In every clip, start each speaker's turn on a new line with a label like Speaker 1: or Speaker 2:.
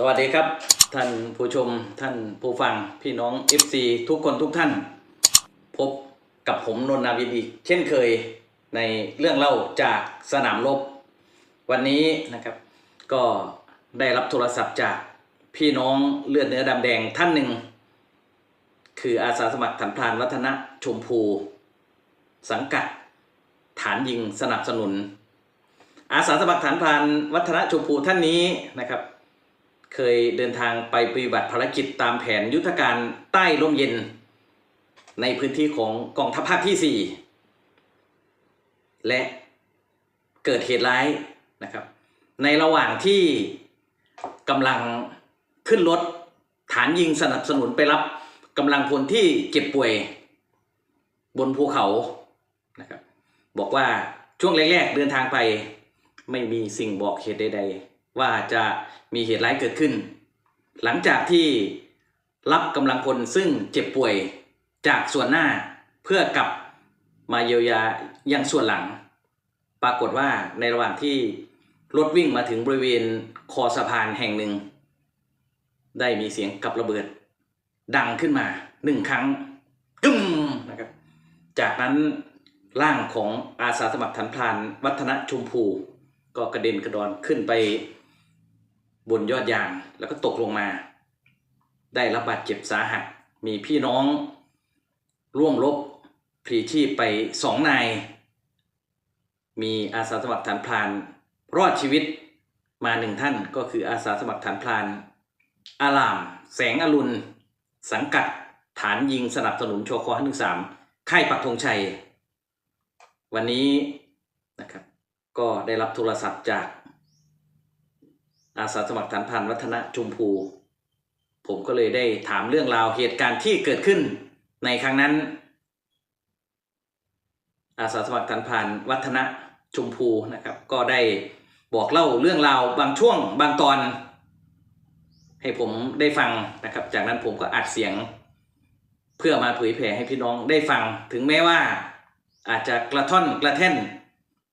Speaker 1: สวัสดีครับ ท่านผู้ชมท่านผู้ฟังพี่น้อง FC ทุกคนทุกท่าน พบกับผมนนท์นาวินอีก เช่นเคยในเรื่องเล่าจากสนามรบวันนี้นะครับ ก็ได้รับโทรศัพท์จากพี่น้องเลือดเนื้อดำแดงท่านหนึ่ง คืออาสาสมัครฐานพรานวัฒนะชมพู สังกัดฐานยิงสนับสนุน อาสาสมัครฐานพรานวัฒนะชมพูท่านนี้นะครับ เคยเดินทางไปปฏิบัติภารกิจตามแผนยุทธการใต้ร่มเย็น ในพื้นที่ของกองทัพภาคที่ 4 และเกิดเหตุร้ายนะครับ ในระหว่างที่กำลังขึ้นรถฐานยิงสนับสนุนไปรับกำลังพลที่เจ็บป่วยบนภูเขานะครับ บอกว่าช่วงแรกๆเดินทางไปไม่มีสิ่งบอกเหตุใดๆ ว่าจะมีเหตุร้ายเกิดขึ้น หลังจากที่รับกำลังพลซึ่งเจ็บป่วยจากส่วนหน้าเพื่อกลับมาเยียวยายังส่วนหลัง ปรากฏว่าในระหว่างที่รถวิ่งมาถึงบริเวณคอสะพานแห่งหนึ่ง ได้มีเสียงกับระเบิด ดังขึ้นมาหนึ่งครั้งกึ้มนะครับจากนั้นร่างของอาสาสมัครฐานพรานวัฒนชมพู ก็กระเด็นกระดอนขึ้นไป บนยอดยางแล้วก็ตกลงมา ได้รับบาดเจ็บสาหัส มีพี่น้องร่วมรบพลีชีพไปสองนาย มีอาสาสมัครฐานพราน รอดชีวิตมาหนึ่งท่านก็คืออาสาสมัครฐานพราน อาราม แสงอรุณ สังกัดฐานยิงสนับสนุนโชคอหนึ่งสามค่ายปักธงชัย วันนี้นะครับก็ได้รับโทรศัพท์จาก อาสาสมัครฐานพรานวัฒนะจุมพู ผมก็เลยได้ถามเรื่องราวเหตุการณ์ที่เกิดขึ้นในครั้งนั้น อาสาสมัครฐานพรานวัฒนะจุมพูนะครับ ก็ได้บอกเล่าเรื่องราวบางช่วงบางตอน ให้ผมได้ฟังนะครับ จากนั้นผมก็อัดเสียง เพื่อมาเผยแผ่ให้พี่น้องได้ฟังถึงแม้ว่า อาจจะกระท่อนกระแท่น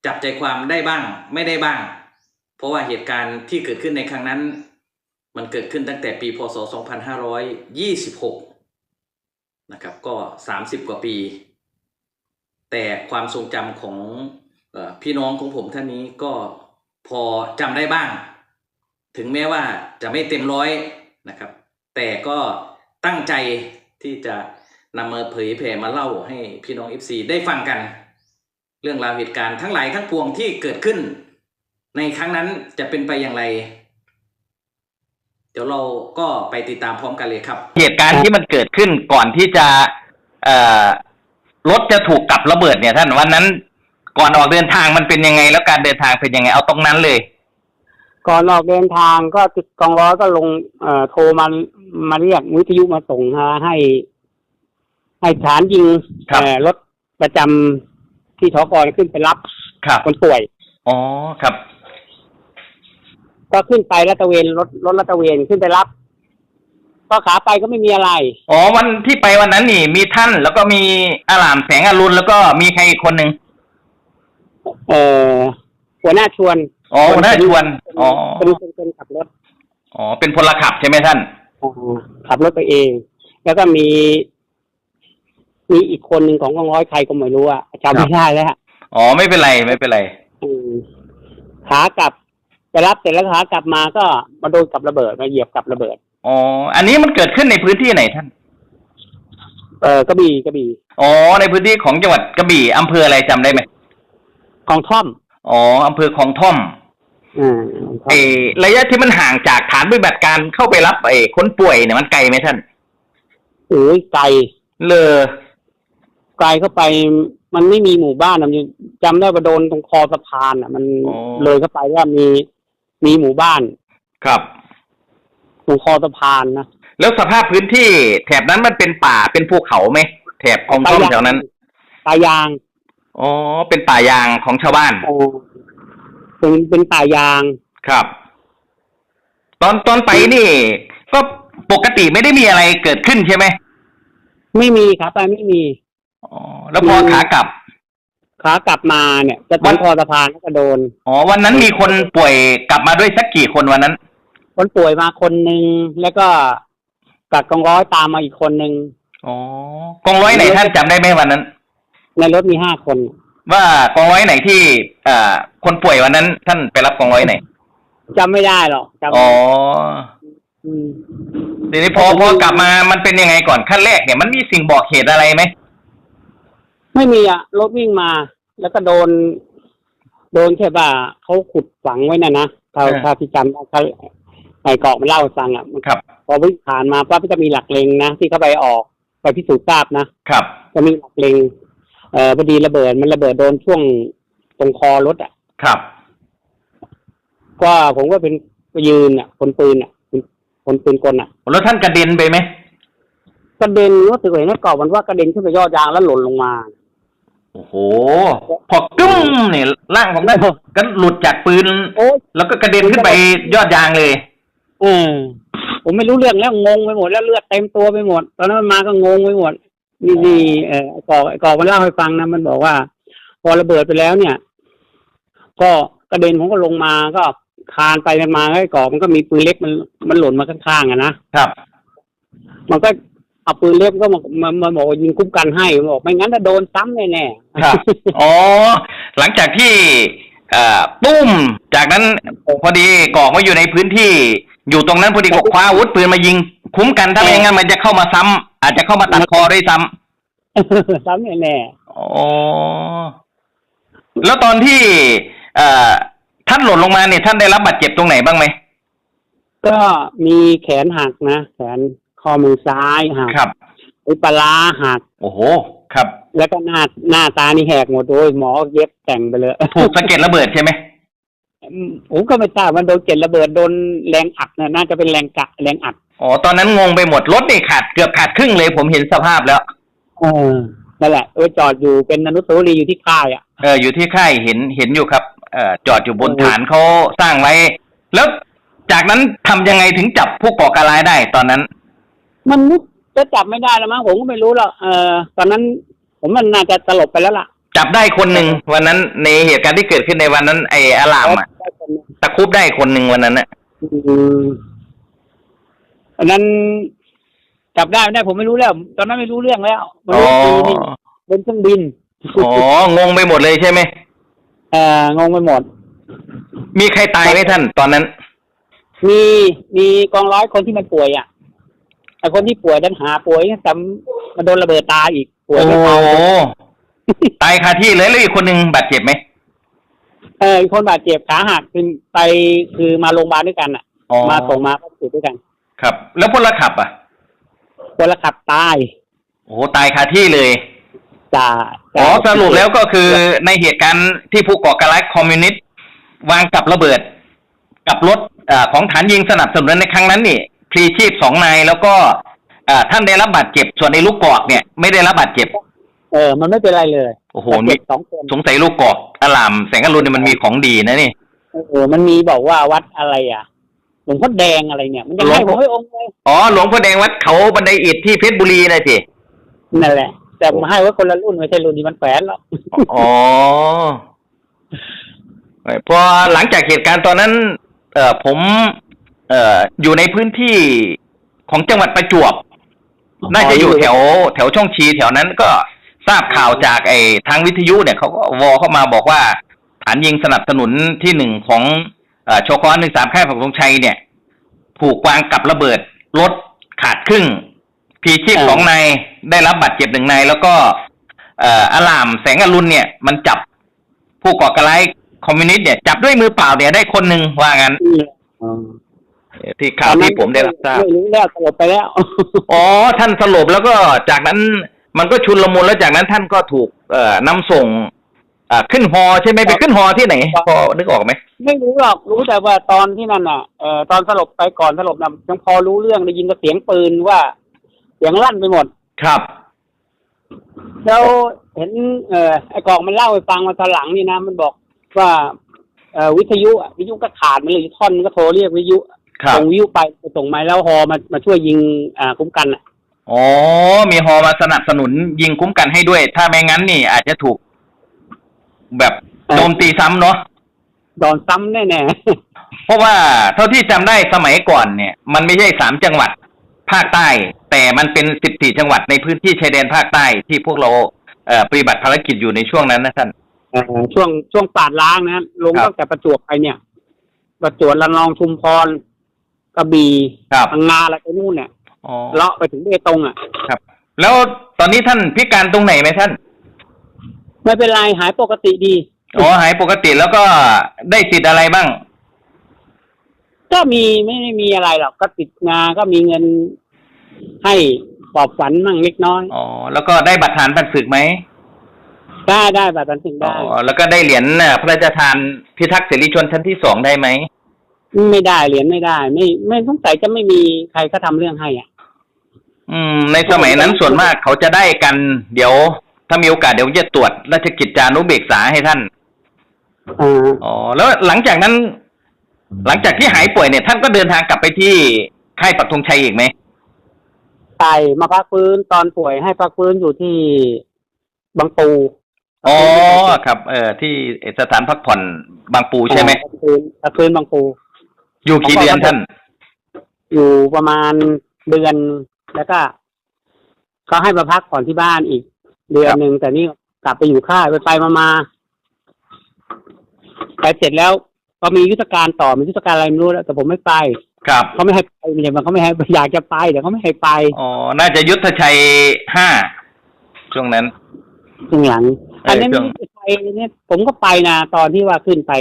Speaker 1: จับใจความได้บ้างไม่ได้บ้าง เพราะว่าเหตุการณ์ที่เกิดขึ้นในครั้งนั้น มันเกิดขึ้นตั้งแต่ปีพศ 2526 นะครับ ก็ 30 กว่าปี แต่ความทรงจำของออพี่น้องของผมท่านนี้ก็พอจำได้บ้าง ถึงแม้ว่าจะไม่เต็มร้อยนะครับ แต่ก็ตั้งใจที่จะนำมาเผยแผ่มาเล่าให้พี่น้อง FC ได้ฟังกัน เรื่องราวเหตุการณ์ทั้งหลายทั้งปวงที่เกิดขึ้น ในครั้งนั้นจะเป็นไปอย่างไร เดี๋ยวเราก็ไปติดตามพร้อมกันเลยครับ
Speaker 2: เหตุการณ์ที่มันเกิดขึ้นก่อนที่จะเอ่อรถจะถูกกับระเบิดเนี่ยท่านวันนั้น ก่อนออกเดินทางมันเป็นยังไง แล้วการเดินทางเป็นยังไงเอาตรงนั้นเลย
Speaker 3: ก่อนออกเดินทางก็ติดกองร้อยก็ลงเอ่อโทรมามาเรียกวิทยุมาส่งฮะให้ ให้ฐานยิง
Speaker 2: ครับ
Speaker 3: เอ่อรถประจำที่ทอกรขึ้นไปรับ
Speaker 2: ครับ
Speaker 3: คนป่วย
Speaker 2: อ๋อครับ
Speaker 3: ก็ขึ้นไปลาดตระเวนรถรถลาดตระเวนขึ้นไปรับก็ขาไปก็ไม่มีอะไร
Speaker 2: อ๋อวันที่ไปวันนั้นนี่ มีท่านแล้วก็มีอารามแสงอรุณแล้วก็มีใครอีกคนหนึ่ง
Speaker 3: เอ่อหัวหน้าชวน
Speaker 2: อ๋อหัวหน้าชวนอ๋อ
Speaker 3: เป็นเป็นคนขับรถ
Speaker 2: อ๋อเป็นพลขับใช่ไหมท่าน
Speaker 3: อ่าขับรถไปเอง แล้วก็มี มีอีกคนหนึ่งของกองร้อยใครก็ไม่รู้อะจำไม่ได้แล้วฮะ
Speaker 2: อ๋อไม่เป็นไรไม่เป็นไร
Speaker 3: อืมขากลับ ไปรับเสร็จแล้วขากลับมาก็มาโดนกับระเบิดมาเหยียบกับระเบิด
Speaker 2: อ๋ออันนี้มันเกิดขึ้นในพื้นที่ไหนท่าน
Speaker 3: เออกระบี่กระบี่
Speaker 2: อ๋อในพื้นที่ของจังหวัดกระบี่อำเภออะไรจำได้ไหม
Speaker 3: ของท่อม
Speaker 2: อ๋ออำเภอคลองท่อม
Speaker 3: อ่า
Speaker 2: เออระยะที่มันห่างจากฐานปฏิบัติการเข้าไปรับไอ้คนป่วยเนี่ยมันไกลไหมท่าน
Speaker 3: โอ้ยไกล
Speaker 2: เลอ
Speaker 3: ไกลเข้าไปมันไม่มีหมู่บ้านอะมันจำได้ว่าโดนตรงคอสะพานอะ มันเลยเข้าไปว่ามี มีหมู่บ้าน
Speaker 2: ครับ
Speaker 3: ตรงคอสะพานนะ
Speaker 2: แล้วสภาพพื้นที่แถบนั้นมันเป็นป่าเป็นภูเขาไหมแถบคลองท่อมแถวนั้น
Speaker 3: ป่ายาง
Speaker 2: อ๋อเป็นป่ายางของชาวบ้าน
Speaker 3: เออเป็นเป็นป่ายาง
Speaker 2: ครับ ตอนตอนไปนี่ ก็ปกติไม่ได้มีอะไรเกิดขึ้นใช่ไหม
Speaker 3: ไม่มีขาไปไม่มี
Speaker 2: อ๋อแล้วพอขากลับ
Speaker 3: ขากลับมาเนี่ยจะ
Speaker 2: วั
Speaker 3: ถึ
Speaker 2: น
Speaker 3: งคอสะพานก็โดน
Speaker 2: อ๋อวันนั้นมีคนป่วยกลับมาด้วยสักกี่คนวันนั้น
Speaker 3: คนป่วยมาคนหนึ่งแล้วก็กับกองร้อยตามมาอีกคนหนึ่ง
Speaker 2: อ๋อกองร้อยไหนท่านจำได้ไหมวันนั้น
Speaker 3: ในรถมีห้าคน
Speaker 2: ว่ากองร้อยไหนที่เอ่อคนป่วยวันนั้น ท่านไปรับกองร้อยไหน
Speaker 3: จำไม่ได้หรอกจำ
Speaker 2: อ๋อ
Speaker 3: ม
Speaker 2: ทีนี้พอพอกลับมามันเป็นยังไงก่อนขั้นแรกเนี่ยมันมีสิ่งบอกเหตุอะไรไหม
Speaker 3: ไม่มีอะรถวิ่งมา แล้วก็โดน โดนแค่ว่าเขาขุดฝังไว้น่ะนะถ้าถ้าที่จำได้เขาไอ้เกาะมันเล่าให้ฟังอะมัน
Speaker 2: ครับ
Speaker 3: พอวิ่งผ่านมาปั๊บก็จะมีหลักเลงนะที่เขาไปออกไปพิสูจน์ทราบนะ ครับ จะมีหลักเลงเอ่อพอดีระเบิดมันระเบิดโดนช่วงตรงคอรถอะ
Speaker 2: ครับ
Speaker 3: ก็ผมก็เป็นยืนอะ คนปืนอะคนปืนกลอะ
Speaker 2: แล้วท่านกระเด็นไปไหม
Speaker 3: กระเด็นรู้สึกเห็นในกรอบมันว่ากระเด็นขึ้นไปยอดยางแล้วหล่นลงมา
Speaker 2: โอ้โห พอกึ้มเนี่ยร่างของท่านก็หลุดจากปืน
Speaker 3: โอ้ย
Speaker 2: แล้วก็กระเด็นขึ้นไปยอดยางเลย
Speaker 3: เออผมไม่รู้เรื่องแล้วงงไปหมดแล้วเลือดเต็มตัวไปหมด ตอนนั้นมันมาก็งงไปหมดนี่นี่เออไอ้กอกไอ้กอกมันเล่าให้ฟังนะมันบอกว่า พอระเบิดไปแล้วเนี่ย ก็กระเด็นผมก็ลงมาก็คานไปมาไอ้กอกมันก็มีปืนเล็กมันมันหล่นมาข้างๆอะนะครับ มันก็ เอาปืนเล็กก็มามามาบอกว่ายิงคุ้มกันให้มันบอกไม่งั้นจะโดนซ้ำแน่ๆ
Speaker 2: ครับอ๋อหลังจากที่เอ่อปุ้มจากนั้นพอดีกอกมาอยู่ในพื้นที่ อยู่ตรงนั้นพอดีก็คว้าอาวุธปืนมายิง คุ้มกันถ้าไม่อย่างนั้นมันจะเข้ามาซ้ำอาจจะเข้ามาตัดคอด้วยซ้ำ
Speaker 3: ซ้ำแน่
Speaker 2: อ๋อแล้วตอนที่ เอ่อท่านหล่นลงมาเนี่ยท่านได้รับบาดเจ็บตรงไหนบ้างไหม
Speaker 3: ๆก็มีแขนหักนะแขน ข้อมือซ้ายหัก
Speaker 2: ครับ
Speaker 3: ไอ้ปลาร้าหัก
Speaker 2: โอ้โห ครับ
Speaker 3: แล้วก็หน้าหน้าตานี่แหกหมดโดยหมอเย็บแต่งไปเลย
Speaker 2: ถูกสะเก็ดระเบิดใช่ไหม
Speaker 3: ผมก็ไม่ทราบมันโดนเจ็ดระเบิดโดนแรงอัดนะน่าจะเป็นแรงกะแรงอัด
Speaker 2: อ๋อตอนนั้นงงไปหมดรถนี่ขาดเกือบขาดครึ่งเลยผมเห็นสภาพแล้ว
Speaker 3: เออนั่นแหละเออจอดอยู่เป็นอนุสาวรีย์อยู่ที่ค่ายอะ
Speaker 2: เอออยู่ที่ค่ายเห็นเห็นอยู่ครับเอ่อจอดอยู่บน
Speaker 3: เออ
Speaker 2: ฐานเขาสร้างไว้ แล้วจากนั้นทำยังไงถึงจับผู้ก่อการร้ายได้ตอนนั้น
Speaker 3: มันนึกจะจับไม่ได้แล้วมั้งผมก็ไม่รู้หรอกเออตอนนั้น ผมมันน่าจะสลบไปแล้วล่ะ
Speaker 2: จับได้คนหนึ่งวันนั้นในเหตุการณ์ที่เกิดขึ้นในวันนั้นไอ้อลามอะ
Speaker 3: ได้คนหนึ่ง
Speaker 2: ตะครุบได้คนหนึ่งวันนั้นน่ะ
Speaker 3: อืมอันนั้นจับได้ไม่ได้ผมไม่รู้แล้ว ตอนนั้นไม่รู้เรื่องแล้วมัน
Speaker 2: อ๋อ
Speaker 3: รู้คือนี่บนเครื่องบิน
Speaker 2: อ๋องงไปหมดเลยใช่ไหม
Speaker 3: เอองงไปหมด
Speaker 2: มีใครตายไหมท่าน ตอนนั้น
Speaker 3: มีมีกองร้อยคนที่มันป่วยอะ แต่คนที่ป่วยดันหาป่วยแต่มันโดนระเบิดตายอีกป่วย
Speaker 2: โอ้
Speaker 3: ไม่ตาย
Speaker 2: ตายคาที่เลยแล้วอีกคนหนึ่งบาดเจ็บไหม
Speaker 3: เอออีกคนบาดเจ็บขาหักคือไปคือมาโรงพยาบาลด้วยกันอะ
Speaker 2: อ๋อ
Speaker 3: มาส่งมาก็ติดด้วยกัน
Speaker 2: ครับ แล้วพลขับอะ
Speaker 3: คนละขับตาย
Speaker 2: โอ้โหตายคาที่เลย
Speaker 3: จ่า
Speaker 2: อ๋อสรุปแล้วก็คือในเหตุการณ์ที่ผู้ก่อการร้ายคอมมิวนิสต์วางกับระเบิด กับรถอาของฐานยิงสนับสนุนในครั้งนั้นนี่ พลีชีพสองนายแล้วก็อ่าท่านได้รับบาดเจ็บส่วนในลูกกอกเนี่ยไม่ได้รับบาดเจ็บ
Speaker 3: เออ มันไม่เป็นไรเลย
Speaker 2: โอ้โห
Speaker 3: บาด
Speaker 2: มี
Speaker 3: เจ็บสองคน
Speaker 2: สงสัยลูกกอกอลามแสงอรุณเนี่ยมันมีของดีนะนี่
Speaker 3: เออมันมีบอกว่าวัดอะไรอะหลวงพ่อแดงอะไรเนี่ย มันจะให้
Speaker 2: หลวงพ่
Speaker 3: ผ
Speaker 2: อ
Speaker 3: มให้องค์เลย
Speaker 2: อ๋อหลวงพ่อแดงวัดเขาบันไดอิฐที่เพชรบุรีนะจี
Speaker 3: นั่นแหละ แต่ผมให้ไว่าคนละรุ่นไม่ใช่รุ่นที่มันแฝนแล้ว
Speaker 2: อ๋อพอหลังจากเหตุการณ์ตอนนั้น เอ่อผม เอ่ออยู่ในพื้นที่ของจังหวัดประจวบ น่าจะอยู่แถวแถวช่องชีแถวนั้นก็ทราบข่าวจากไอ้ทางวิทยุเนี่ยเขาก็วอเข้ามาบอกว่าฐานยิงสนับสนุนที่หนึ่งของเอ่อโชคอนหนึ่งสามค่ายผักธงชัยเนี่ย ถูกวางกับระเบิดรถขาดครึ่ง พีชีพ
Speaker 3: เออ
Speaker 2: สองนายได้รับบาดเจ็บหนึ่งนายแล้วก็เอ่ออลามแสงอรุณเนี่ย มันจับผู้ก่อการร้ายคอมมิวนิสต์เนี่ย จับด้วยมือเปล่าเนี่ยได้คนหนึ่งว่างั้น ที่ข่าวที่ผมได้รับทราบ
Speaker 3: ไม่รู้แล้วสลบไปแล้ว
Speaker 2: อ๋อ ท่านสลบแล้วก็จากนั้นมันก็ชุนลมุนแล้วจากนั้นท่านก็ถูกเอ่อนำส่งเอ่อขึ้นฮอใช่ไหมไปขึ้นฮอที่ไหนพอนึกออกไหม
Speaker 3: ไม่รู้หรอกรู้แต่ว่าตอนที่นั่นน่ะเอ่อตอนสลบไปก่อนสลบน่ะยังพอรู้เรื่องได้ยินแต่เสียงปืนว่า เสียงลั่นไปหมด
Speaker 2: ครับ
Speaker 3: แล้วเห็น เอ่อไอ้กองมันเล่าให้ฟังมาตอนหลังนี่นะ มันบอกว่า เอ่อวิทยุอะวิทยุก็ขาดมันเลยท่อนมันก็โทรเรียกวิทยุ
Speaker 2: ครับ
Speaker 3: ส่งวิทยุไปส่งไม้แล้วฮอมามาช่วยยิงอ่าคุ้มกันอะ
Speaker 2: อ๋อมีฮอมาสนับสนุนยิงคุ้มกันให้ด้วย ถ้าไม่งั้นนี่อาจจะถูก แบบ
Speaker 3: เออ
Speaker 2: โจมตีซ้ำเนาะ
Speaker 3: โดนซ้ำแน่
Speaker 2: เพราะว่าเท่าที่จำได้สมัยก่อนเนี่ย มันไม่ใช่สามจังหวัดภาคใต้ แต่มันเป็นสิบสี่จังหวัดในพื้นที่ชายแดนภาคใต้ที่พวกเราเอ่อปฏิบัติภารกิจอยู่ในช่วงนั้นนะท่าน
Speaker 3: เอ่อช่วงช่วงปาดล้างนะลง
Speaker 2: ครับ
Speaker 3: ตั้งแต่ประจวบไปเนี่ย ประจวบระนองชุมพร กระบี่
Speaker 2: ครับ
Speaker 3: พังงาอะไรไปนู่นเนี่ย
Speaker 2: อ๋อ
Speaker 3: เลาะไปถึงเบตงอะ
Speaker 2: ครับ แล้วตอนนี้ท่านพิการตรงไหนไหมท่าน
Speaker 3: ไม่เป็นไรหายปกติดี
Speaker 2: อ๋อหายปกติแล้วก็ได้สิทธิ์อะไรบ้าง
Speaker 3: ก็มีไม่ได้มีอะไรหรอกก็ติดงานก็มีเงินให้ปลอบฝันมั่งเล็กน้อย
Speaker 2: อ๋อแล้วก็ได้บัตรฐานบัตรฝึกไหม
Speaker 3: ได้ได้แบบนั้นถึง
Speaker 2: อ๋
Speaker 3: ได้
Speaker 2: อแล้วก็ได้เหรียญเอ่อพระราชทานพิทักษ์เสรีชนชั้นที่สองได้ไหม
Speaker 3: ไม่ได้เหรียญไม่ได้ ไม่ไม่สงสัยจะไม่มีใครเขาทำเรื่องให้อะ
Speaker 2: อืม ในสมัยนั้นส่วนมากเขาจะได้กัน เดี๋ยว ถ้ามีโอกาสเดี๋ยวจะตรวจราชกิจจานุเบกษาให้ท่าน
Speaker 3: อ่า
Speaker 2: อ๋อแล้วหลังจากนั้น หลังจากที่หายป่วยเนี่ย ท่านก็เดินทางกลับไปที่ค่ายปักธงชัยอีกไหม
Speaker 3: ไปมาพักฟื้นตอนป่วยให้พักฟื้นอยู่ที่บางปู
Speaker 2: อ๋อครับ เอ่อที่สถานพักผ่อนบางปูใช่ไหม
Speaker 3: พักฟื้นพักฟื้นบางปู
Speaker 2: อยู่กี่เดือนท่าน
Speaker 3: อยู่ประมาณเดือนแล้วก็เขาให้มาพักผ่อนที่บ้านอีก เดือนหนึ่งแต่นี่กลับไปอยู่ค่ายไปไปมามาไปเสร็จแล้วก็มียุทธการต่อมียุทธการอะไรไม่รู้แล้ว แต่ผมไม่ไป
Speaker 2: ครับ
Speaker 3: เขาไม่ให้ไปไม่ใช่มันเขาไม่ให้อยากจะไปแต่เขาไม่ให้ไป
Speaker 2: อ๋อน่าจะยุทธชัยห้าช่วงนั้น
Speaker 3: ข้างหลัง
Speaker 2: เอออั
Speaker 3: อันนี้
Speaker 2: ช่วง
Speaker 3: ไม่ไปเนี่ยผมก็ไปนะตอนที่ว่าขึ้นไป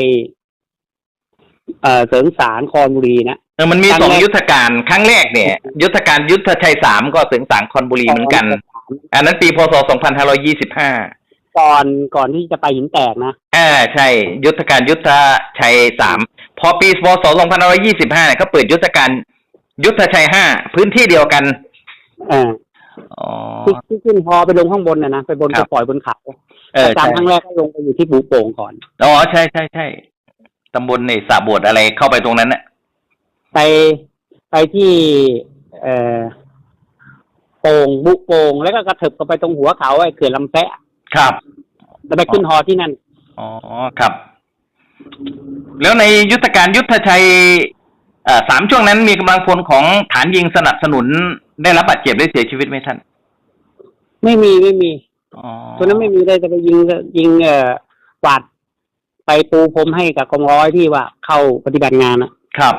Speaker 3: เอ่อเสริงสารคอนบุรีนะ
Speaker 2: เออมันมี
Speaker 3: ครั้ง
Speaker 2: สอง
Speaker 3: แรก
Speaker 2: ยุทธการครั้งแรกเนี่ย ยุทธการยุทธชัยสามก็เสียงสางคอนบุรีเหมือนกัน อันนั้นปีพศสองพันห้าร้อยี่สิบห้า
Speaker 3: ก่อนก่อนที่จะไปหินแตกนะ
Speaker 2: อ่าใช่ ยุทธการยุทธชัยสามพอปีพศสองพันห้าร้อยี่สิบห้าเขาเปิดยุทธการยุทธชัยห้าพื้นที่เดียวกัน
Speaker 3: เออ
Speaker 2: อ๋อ
Speaker 3: ที่ที่ขึ้นฮอไปลงข้างบนนะนะไปบน
Speaker 2: ครั
Speaker 3: ไป
Speaker 2: บ
Speaker 3: ปล่อยบนเขา
Speaker 2: เออ
Speaker 3: ประ
Speaker 2: ใช่
Speaker 3: จำครั้งแรกก็ลงไปอยู่ที่ปูโป่งก่อน
Speaker 2: อ๋อใช่ใช่ใช่ ตำบลในสระบวชอะไรเข้าไปตรงนั้นน่ะ
Speaker 3: ไปไปที่ เอ่อโป่งบุโป่งแล้วก็กระเถิบกันไปตรงหัวเขาไอ้เขื่อนลำแปะ
Speaker 2: ครับ
Speaker 3: แล้วไปขึ้นฮอที่นั่น
Speaker 2: อ๋อครับ แล้วในยุทธการยุทธชัยเอ่อสามช่วงนั้นมีกำลังพลของฐานยิงสนับสนุนได้รับบาดเจ็บได้เสียชีวิตไหมท่าน
Speaker 3: ไม่มีไม่มี
Speaker 2: อ๋อ
Speaker 3: ตอนนั้นไม่มีเลยจะไปยิงยิงเอ่อกวาด ไปปูพรมให้กับกองร้อยที่ว่าเข้าปฏิบัติงานนะครับ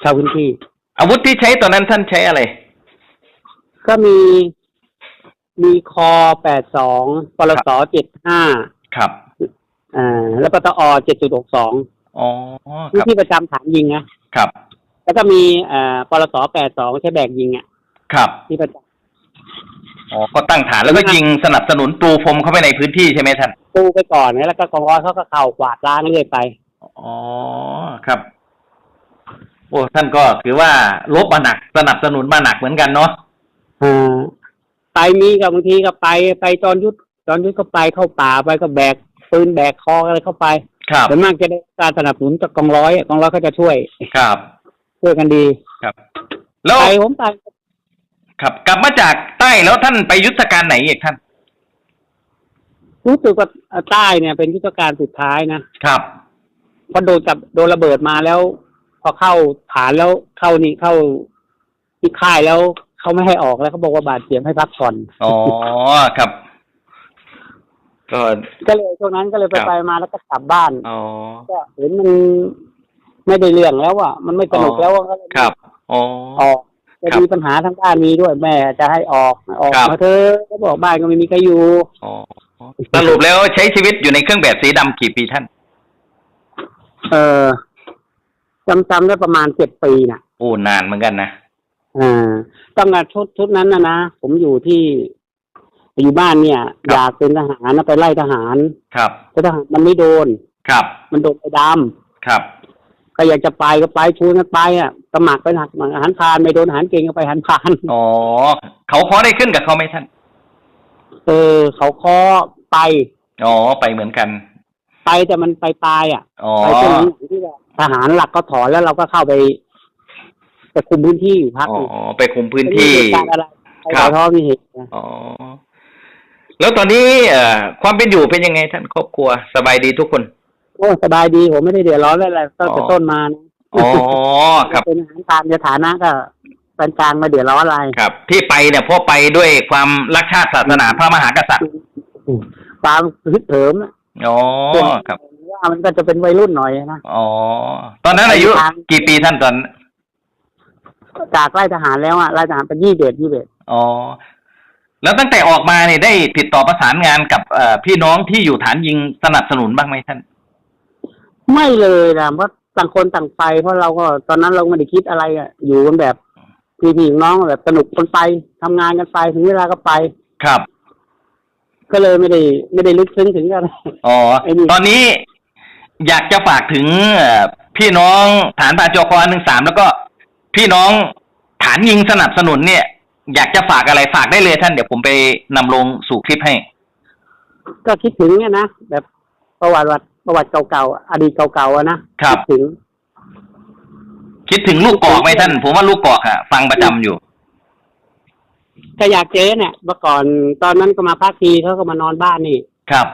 Speaker 3: เข้าพื้นที่
Speaker 2: อาวุธที่ใช้ตอนนั้นท่านใช้อะไร
Speaker 3: ก็มีมีคอแปดสองปลสเจ็ดห้า
Speaker 2: ครับ
Speaker 3: อ่าแล้วก็ตอเจ็ดจุดหกสอง
Speaker 2: อ๋อค
Speaker 3: ที่
Speaker 2: รับ
Speaker 3: ที่ประจำฐานยิงนะครับ แล้วก็มีเอ่อปลสแปดสองใช้แบกยิงอะ
Speaker 2: ครับ
Speaker 3: ที่ประจ
Speaker 2: อ๋อก็ตั้งฐานแล้วก็ยิงสนับสนุนปลูพรมเข้าไปในพื้นที่ใช่ไหมท่านำ
Speaker 3: ปูไปก่อนนะแล้วก็กองร้อยเขาก็เข้ากวาดล้างเรื่อยไป
Speaker 2: อ๋อครับ โอ้ท่านก็ถือว่าลบมาหนักสนับสนุนมาหนักเหมือนกันเนาะ
Speaker 3: อ่าไปมีกับบางทีก็ไปไปตอนยุทธตอนยุทธก็ไปเข้าป่าไปก็แบกปืนแบกคออะไรเข้าไป
Speaker 2: ครับ
Speaker 3: ส่วนมากจะได้การสนับสนุนจากกองร้อยกองร้อยเขาจะช่วย
Speaker 2: ครับ
Speaker 3: ช่วยกันดี
Speaker 2: ครับ แล้ว
Speaker 3: ไปผมไป
Speaker 2: ครับ กลับมาจากใต้แล้วท่านไปยุทธการไหนอีกท่าน
Speaker 3: รู้สึกว่าใต้เนี่ย เป็นยุทธการสุดท้ายนะครับเพราะโดนกับโดนระเบิดมาแล้ว พอเข้าฐานแล้วเข้านี่เข้าที่ค่ายแล้วเขาไม่ให้ออกแล้วเขาบอกว่าบาดเจ็บให้พักผ่อน
Speaker 2: อ๋อครับก็
Speaker 3: ก็เลยช่วงนั้นก็เลยไป
Speaker 2: ครับ
Speaker 3: ไปมาแล้วก็กลับบ้าน
Speaker 2: อ๋อ
Speaker 3: ก็เห็นมันไม่ได้เรื่องแล้วอะมันไม่สนุกแล้วอะก็เลย
Speaker 2: ครับอ๋อ
Speaker 3: ออก จะ
Speaker 2: ครับ
Speaker 3: มีปัญหาทางบ้านมีด้วยแม่จะให้ออกออก
Speaker 2: ครับ
Speaker 3: มาเถอะเขาบอกบ้านก็ไม่มีใครอยู่
Speaker 2: อ๋อสรุปแล้วใช้ชีวิตอยู่ในเครื่องแบบสีดำกี่ปีท่าน
Speaker 3: เออจำจำได้ประมาณเจ็ดปีน่ะ
Speaker 2: โอ้นานเหมือนกันนะ
Speaker 3: อ่าตั้งแต่ชุดชุดนั้นนะนะผมอยู่ที่อยู่บ้านเนี่ย อยากเป็นทหารนะไปไล่ทหาร
Speaker 2: ครับ
Speaker 3: แต่ทหารมันไม่โดน
Speaker 2: ครับ
Speaker 3: มันโดนไปด
Speaker 2: ครับำ
Speaker 3: ก็อยากจะไปก็ไปชวนกันไปอะสมัครไปหักอาหารพรานไม่โดนอาหารเก่งก็ไปอาหารพราน
Speaker 2: อ๋อเขาขอได้ขึ้นกับเขาไหมท่าน
Speaker 3: เออ เขาเคอไป
Speaker 2: อ๋อไปเหมือนกัน
Speaker 3: ไปแต่มันไปปลายอะ
Speaker 2: อ๋อ
Speaker 3: ไปตรงนั้นที่ว่าทหารหลักก็ถอนแล้วเราก็เข้าไปไปคุมพื้นที่อยู่พัก
Speaker 2: อ๋
Speaker 3: หนึ่ง
Speaker 2: อไปคุมพื้นที่
Speaker 3: ไม่มีเหตุการณ์อะไรใคร
Speaker 2: ครั
Speaker 3: ข
Speaker 2: บ
Speaker 3: อท้อมีเหตุนะ
Speaker 2: อ๋อแล้วตอนนี้เอ่อความเป็นอยู่เป็นยังไงท่านครอบครัวสบายดีทุกคน
Speaker 3: โอ้สบายดีผมไม่ได้เดือดร้อนอะไรตั้งแต่
Speaker 2: อ๋อ
Speaker 3: ต้นมานะ
Speaker 2: อ๋อครับ
Speaker 3: เป็นอาหารตามสถานะก็ปานกลางมาเดือดร้อนอะไร
Speaker 2: ครับ ที่ไปเนี่ยเพราะไปด้วยความรักชาติศาสนาพระมหากษัตริย์
Speaker 3: ความฮึกเหิมอะ
Speaker 2: อ๋อครับ
Speaker 3: ว่ามันก็จะเป็นวัยรุ่นหน่อยนะ
Speaker 2: อ๋อตอนนั้นอายุ
Speaker 3: ทาง
Speaker 2: กี่ปีท่านตอน
Speaker 3: จากไล่ทหารแล้วอะไล่ทหารเป็นยี่เด็ดยี่เด็ด
Speaker 2: อ๋อแล้วตั้งแต่ออกมาเนี่ยได้ติดต่อประสานงานกับเอ่อพี่น้องที่อยู่ฐานยิงสนับสนุนบ้างไหมท่าน
Speaker 3: ไม่เลยนะเพราะต่างคนต่างไป เพราะเราก็ตอนนั้นเราไม่ได้คิดอะไรอะ อยู่กันแบบพี่พี่น้องแบบสนุกคนไปทำงานกันไปถึงเวลาก็ไป
Speaker 2: ครับ
Speaker 3: ก็เลยไม่ได้ไม่ได้ลึกซึ้งถึงอะไร
Speaker 2: อ๋อ
Speaker 3: ไอ้นี่
Speaker 2: ตอนนี้อยากจะฝากถึงเอ่อพี่น้องฐานปาจคหนึ่งสามแล้วก็พี่น้องฐานยิงสนับสนุนเนี่ย อยากจะฝากอะไรฝากได้เลยท่านเดี๋ยวผมไปนำลงสู่คลิปให้
Speaker 3: ก็คิดถึงเนี่ยนะแบบประวัติวัติ ประวัติเก่าๆอะอดีตเก่าๆอะนะครับ ดถึง
Speaker 2: คิดถึงลูกกอกไหมท่าน ผมว่าลูกกอกอะฟังประจำอยู่
Speaker 3: ก็อยากเจอเนี่ยเมื่อก่อนตอนนั้นก็มาพักทีเขาก็มานอนบ้านนี่
Speaker 2: ครับ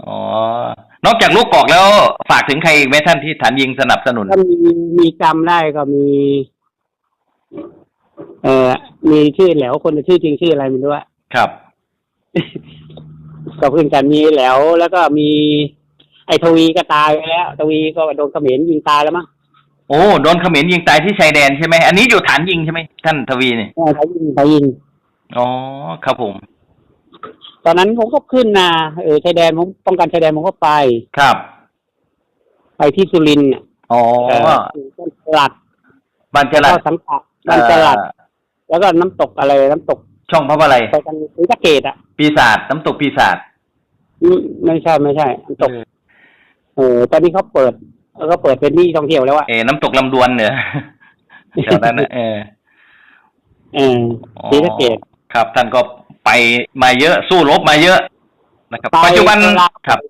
Speaker 2: อ๋อ นอกจากลูกกอกแล้ว ฝากถึงใครอีกไหมท่านที่ฐานยิงสนับสนุน
Speaker 3: ก็มีมีจำได้ก็มี เอ่อมีชื่อแหลวคนชื่อจริงชื่ออะไรไม่รู้อะ
Speaker 2: ครับ
Speaker 3: ก็เพื่อนกันมีแหลวแล้วก็มี ไอ้ทวีก็ตายไปแล้ว ทวีก็โดนเขมรยิงตายแล้วมั้ง
Speaker 2: โอ้โดนเขมรยิงตายที่ชายแดนใช่ไหมอันนี้อยู่ฐานยิงใช่ไหมท่านทวีเนี่ย
Speaker 3: ใช่เขายิงเขายิง
Speaker 2: อ๋อครับผม
Speaker 3: ตอนนั้นผมก็ขึ้นนะเออชายแดนผมป้องกันชายแดนผมก็ไป
Speaker 2: ครับ
Speaker 3: ไปที่สุรินทร์น่ะ
Speaker 2: อ๋อ
Speaker 3: เอ่อต้นสลัด
Speaker 2: บันจรั
Speaker 3: ก็
Speaker 2: ด
Speaker 3: สังขะบ้านสลัดแล้วก็น้ำตกอะไรน้ำตก
Speaker 2: ช่องพระอะไร
Speaker 3: ไปทางศรีสะเกดอะ
Speaker 2: ปีศาจน้ำตกปีศาจ
Speaker 3: อืม ไม่ใช่ไม่ใช่น้ำตกเออตอนนี้เขาเปิดแล้วก็เปิดเป็นที่ท่องเที่ยวแล้วอะ
Speaker 2: เออน้ำตกลำดวนเนี่ยแถวนั้นนะเออ
Speaker 3: เออศรีสะเกด
Speaker 2: ครับท่านก็ไปมาเยอะสู้รบมาเยอะนะครับ
Speaker 3: ไป
Speaker 2: ปัจจุบัน
Speaker 3: เวลา
Speaker 2: ครับ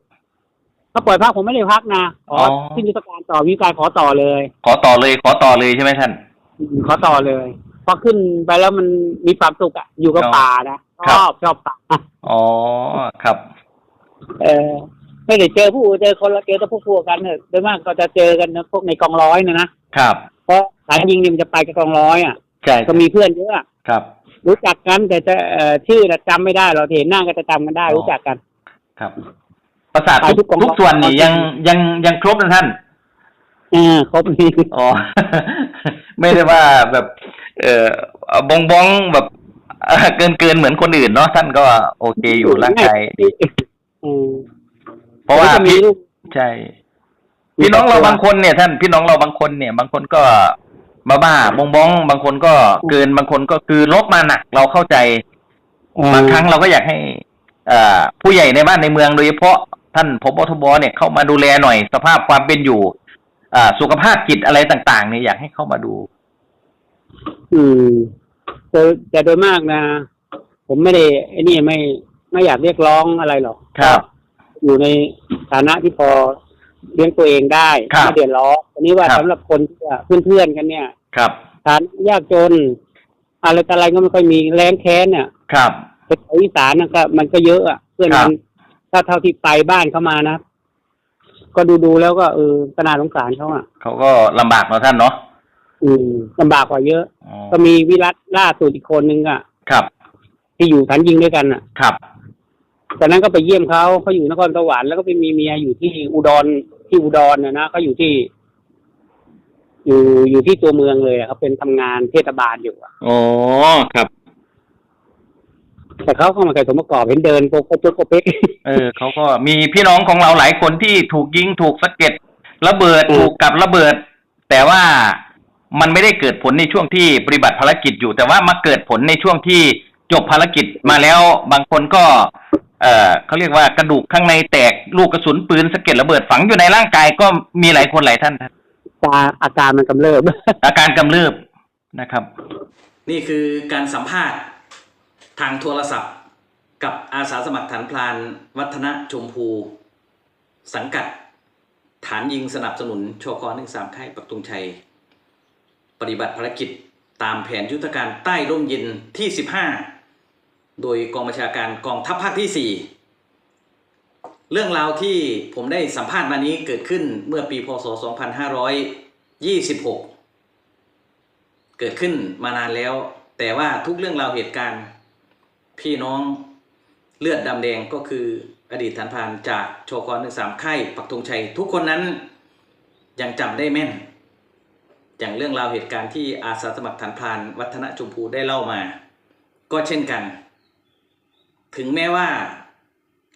Speaker 3: เขาเปิดพักผมไม่ได้พักนะขออ
Speaker 2: อ
Speaker 3: ที่ยุทธการต่อวิการขอต่อเลย
Speaker 2: ขอต่อเลย ขอต่อเลยใช่ไหมท่าน
Speaker 3: อืมขอต่อเลยพอขึ้นไปแล้วมันมีความสุขอะอยู่กับ
Speaker 2: อ๋อ
Speaker 3: ป่านะ
Speaker 2: ครั
Speaker 3: ช
Speaker 2: บ
Speaker 3: อบชอบป่า
Speaker 2: อ๋อครับ
Speaker 3: เออไม่ได้เจอผู้เจอคนละเจอแต่พวกพวกกันเนอะโดยมากก็จะเจอกันนะพวกในกองร้อยนะนะครับ เพราะสายยิงเนี่ยมันจะไปกับกองร้อยอะ
Speaker 2: ใช่
Speaker 3: ก็มีเพื่อนเยอะ
Speaker 2: ครับ
Speaker 3: รู้จักกันแต่จะเอ่อชื่อน่ะจำไม่ได้เราเห็นหน้าก็จะจำกันได้
Speaker 2: อ๋อ
Speaker 3: รู้จักกัน
Speaker 2: ครับ ประสาท
Speaker 3: ไปทุ
Speaker 2: ทุก
Speaker 3: กกอง
Speaker 2: ทุกส่วนนี่
Speaker 3: กอง
Speaker 2: ยังยังยังครบนะท่าน
Speaker 3: เออครบมี
Speaker 2: อ๋อไม่ได้ว่าแบบ เออบองบองแบบเอ่อเกินเกินเหมือนคนอื่นเนาะท่านก็โอเคอยู่ร่างกายดี
Speaker 3: อืม
Speaker 2: เพราะว่า
Speaker 3: แล้วก็มี
Speaker 2: พี่
Speaker 3: ลูก
Speaker 2: ใช่ พี่น้องเราบางคนเนี่ยท่านพี่น้องเราบางคนเนี่ย บางคนก็บ้าบ้าบองบองบางคนก็เกินบางคนก็คือลบมาหนักเราเข้าใจ
Speaker 3: เอ่อบา
Speaker 2: งครั้งเราก็อยากให้เอ่อผู้ใหญ่ในบ้านในเมืองโดยเฉพาะท่านพบทบเนี่ยเข้ามาดูแลหน่อยสภาพความเป็นอยู่อ่าสุขภาพจิตอะไรต่างๆเนี่ยอยากให้เข้ามาดู
Speaker 3: อืมแต่แต่โดยมากนะ ผมไม่ได้ไอ้นี่ไม่ ไม่อยากเรียกร้องอะไรหรอก
Speaker 2: ครับ
Speaker 3: อยู่ในฐานะที่พอเลี้ยงตัวเองได้
Speaker 2: ครับ
Speaker 3: ไม่เดือดร้อนอันนี้ว่า
Speaker 2: ครับ
Speaker 3: สำหรับคนที่ว่าเพื่อนๆกันเนี่ย
Speaker 2: ครับ
Speaker 3: ฐานยากจน อะไรแต่อะไรก็ไม่ค่อยมีแรงแค้นเนี่ย
Speaker 2: ครับ
Speaker 3: ไปแถวอีสานนะก็มันก็เยอะอะเพื่อน
Speaker 2: ครั
Speaker 3: มั
Speaker 2: บ
Speaker 3: นถ้าเท่าที่ไปบ้านเข้ามานะก็ดูดูๆแล้วก็เออก็น่าสงสารเขาอะ
Speaker 2: เขาก็ลำบากเนาะท่านเนาะ
Speaker 3: อืมลำบากกว่าเยอะ
Speaker 2: อ๋อ
Speaker 3: ก็มีวิรัตล่าสุดอีกคนนึงอะ
Speaker 2: ครับ
Speaker 3: ที่อยู่ฐานยิงด้วยกันอะ
Speaker 2: ครับ
Speaker 3: ตอนนั้นก็ไปเยี่ยมเขาเขาอยู่นครสวรรค์แล้วก็ไปมีเมียอยู่ที่อุดรที่อุดรนะนะเขาอยู่ที่ อยู่อยู่ที่ตัวเมืองเลยอะเขาเป็นทำงานเทศบาลอยู่อะ
Speaker 2: อ๋อครับ
Speaker 3: แต่เขาเข้ามาใส่สมประกอบเห็นเดินโกโกโกโกเป๊ก
Speaker 2: เออเขาก็มีพี่น้องของเราหลายคนที่ถูกยิงถูกสะเก็ดระเบิด
Speaker 3: อืม
Speaker 2: ถูกกับระเบิด แต่ว่ามันไม่ได้เกิดผลในช่วงที่ปฏิบัติภารกิจอยู่ แต่ว่ามาเกิดผลในช่วงที่จบภารกิจมาแล้ว บางคนก็ เออเขาเรียกว่ากระดูกข้างในแตกลูกกระสุนปืนสะเก็ดระเบิดฝังอยู่ในร่างกายก็มีหลายคนหลายท่านครับ
Speaker 3: ตาอาการมันกำเริบ
Speaker 2: อาการกำเริบนะครับ
Speaker 1: นี่คือการสัมภาษณ์ทางโทรศัพท์ กับอาสาสมัครฐานพลานวัฒนชมพู สังกัด ฐานยิงสนับสนุนชกหนึ่งสามค่ายปักตุงชัย ปฏิบัติภารกิจตามแผนยุทธการใต้ร่มเย็นที่15 โดยกองบัญชาการกองทัพภาคที่ 4 เรื่องราวที่ผมได้สัมภาษณ์มานี้เกิดขึ้นเมื่อปีพศ 2526 เกิดขึ้นมานานแล้ว แต่ว่าทุกเรื่องราวเหตุการณ์ พี่น้องเลือดดำแดงก็คืออดีตฐานพานจากโชกรหนึ่งสามค่ายปักธงชัย ทุกคนนั้นยังจำได้แม่น อย่างเรื่องราวเหตุการณ์ที่อาสาสมัครฐานพานวัฒนชมพูได้เล่ามา ก็เช่นกัน ถึงแม้ว่า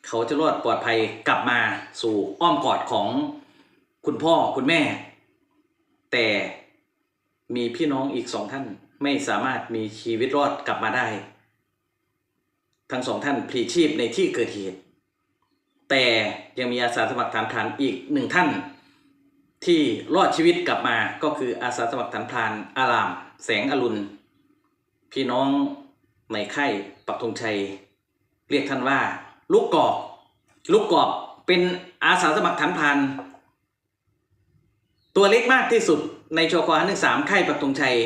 Speaker 1: เขาจะรอดปลอดภัยกลับมาสู่อ้อมกอดของคุณพ่อคุณแม่ แต่มีพี่น้องอีกสองท่านไม่สามารถมีชีวิตรอดกลับมาได้ ทั้งสองท่านพลีชีพในที่เกิดเหตุ แต่ยังมีอาสาสมัครฐานพรานอีกหนึ่งท่าน ที่รอดชีวิตกลับมาก็คืออาสาสมัครฐานพรานอาราม แสงอรุณ พี่น้องในค่ายปักธงชัย เรียกท่านว่า ลูกกอกลูกกอกเป็นอาสาสมัครฐานพรานตัวเล็กมากที่สุดในชกหนึ่งสามค่ายปักธงชัย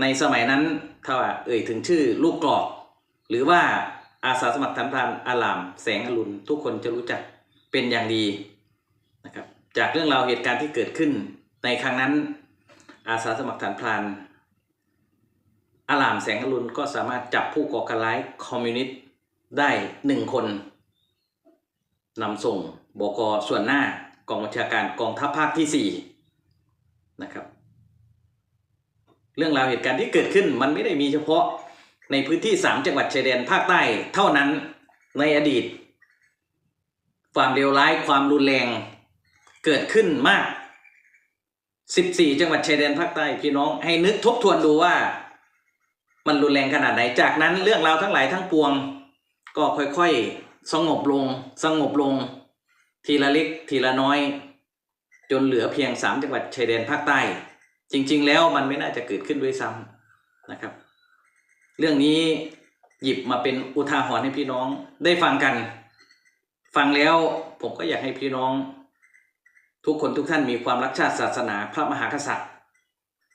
Speaker 1: ในสมัยนั้นถ้าว่าเอ่ยถึงชื่อลูกกอก หรือว่าอาสาสมัครฐานพรานอาราม แสงอรุณทุกคนจะรู้จักเป็นอย่างดีนะครับจากเรื่องราวเหตุการณ์ที่เกิดขึ้น ในครั้งนั้น อาสาสมัครฐานพรานอารามแสงอรุณก็สามารถจับผู้ก่อการร้ายคอมมิวนิสต์ ได้หนึ่งคนนำส่งบกส่วนหน้ากองบัญชาการกองทัพภาคที่สี่นะครับ เรื่องราวเหตุการณ์ที่เกิดขึ้นมันไม่ได้มีเฉพาะในพื้นที่สามจังหวัดชายแดนภาคใต้เท่านั้นในอดีต ความเลวร้ายความรุนแรงเกิดขึ้นมาก 14 จังหวัดชายแดนภาคใต้พี่น้องให้นึกทบทวนดูว่า มันรุนแรงขนาดไหนจากนั้นเรื่องราวทั้งหลายทั้งปวง ก็ค่อยๆ สงบลง สงบลง ทีละเล็กทีละน้อย จนเหลือเพียงสามจังหวัดชายแดนภาคใต้ จริง ๆ แล้วมันไม่น่าจะเกิดขึ้นด้วยซ้ำนะครับ เรื่องนี้หยิบมาเป็นอุทาหรณ์ให้พี่น้องได้ฟังกัน ฟังแล้วผมก็อยากให้พี่น้อง ทุกคนทุกท่านมีความรักชาติศาสนาพระมหากษัตริย์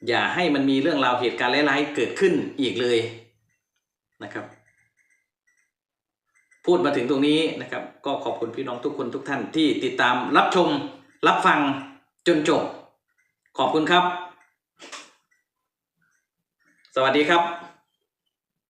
Speaker 1: อย่าให้มันมีเรื่องราวเหตุการณ์ร้ายๆเกิดขึ้นอีกเลยนะครับ พูดมาถึงตรงนี้นะครับ ก็ขอบคุณพี่น้องทุกคนทุกท่านที่ติดตามรับชมรับฟังจนจบ ขอบคุณครับ สวัสดีครับ